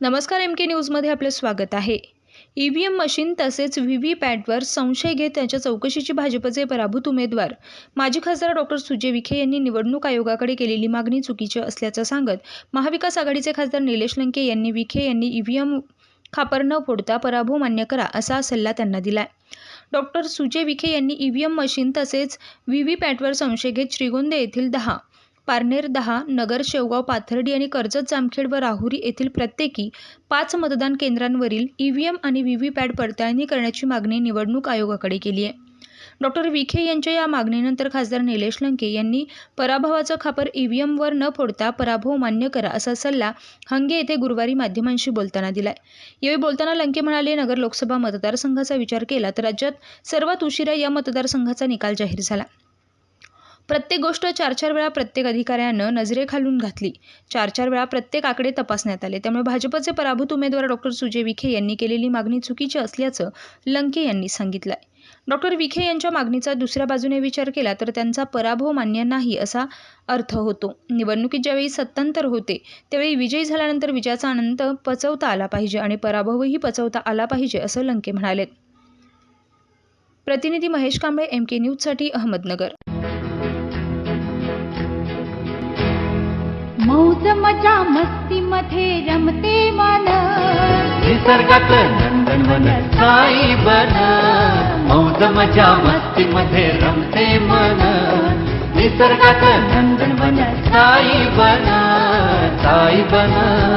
नमस्कार एम के न्यूजमध्ये आपलं स्वागत आहे. ई व्ही एम मशीन तसेच व्ही व्ही पॅटवर संशय घेत त्यांच्या चौकशीची भाजपचे पराभूत उमेदवार माजी खासदार डॉक्टर सुजय विखे यांनी निवडणूक आयोगाकडे केलेली मागणी चुकीची असल्याचं सांगत महाविकास आघाडीचे खासदार निलेश लंके यांनी विखे यांनी ई व्ही एम खापर न फोडता पराभव मान्य करा असा सल्ला त्यांना दिलाय. डॉक्टर सुजय विखे यांनी ई व्ही एम मशीन तसेच व्ही व्ही पॅटवर संशय घेत श्रीगोंदे येथील दहा पारनेर दहा नगर शेवगाव पाथर्डी आणि कर्जत जामखेड व राहुरी येथील प्रत्येकी पाच मतदान केंद्रांवरील ई व्ही एम आणि व्ही व्ही पॅट पडताळणी करण्याची मागणी निवडणूक आयोगाकडे केली आहे. डॉक्टर विखे यांच्या या मागणीनंतर खासदार निलेश लंके यांनी पराभवाचं खापर ई व्ही एमवर न फोडता पराभव मान्य करा असा सल्ला हंगे येथे गुरुवारी माध्यमांशी बोलताना दिलाय. यावेळी बोलताना लंके म्हणाले नगर लोकसभा मतदारसंघाचा विचार केला तर राज्यात सर्वात उशिरा या मतदारसंघाचा निकाल जाहीर झाला. प्रत्येक गोष्ट चार चार वेळा प्रत्येक अधिकाऱ्यानं नजरेखालून घातली. चार चार वेळा प्रत्येक आकडे तपासण्यात आले. त्यामुळे भाजपचे पराभूत उमेदवार डॉक्टर सुजय विखे यांनी केलेली मागणी चुकीची असल्याचं लंके यांनी सांगितलंय. डॉक्टर विखे यांच्या मागणीचा दुसऱ्या बाजूने विचार केला तर त्यांचा पराभव मान्य नाही असा अर्थ होतो. निवडणुकीत ज्यावेळी सत्तांतर होते त्यावेळी विजयी झाल्यानंतर विजयाचा आनंद पचवता आला पाहिजे आणि पराभवही पचवता आला पाहिजे असं लंके म्हणाले. प्रतिनिधी महेश कांबळे एम के न्यूजसाठी अहमदनगर. मस्ती रमते मन। निसर्गात नंदनवन साई बन। मौज मजा मस्ती मध्ये रमते मन। निसर्गात नंदनवन साई बन। साई बन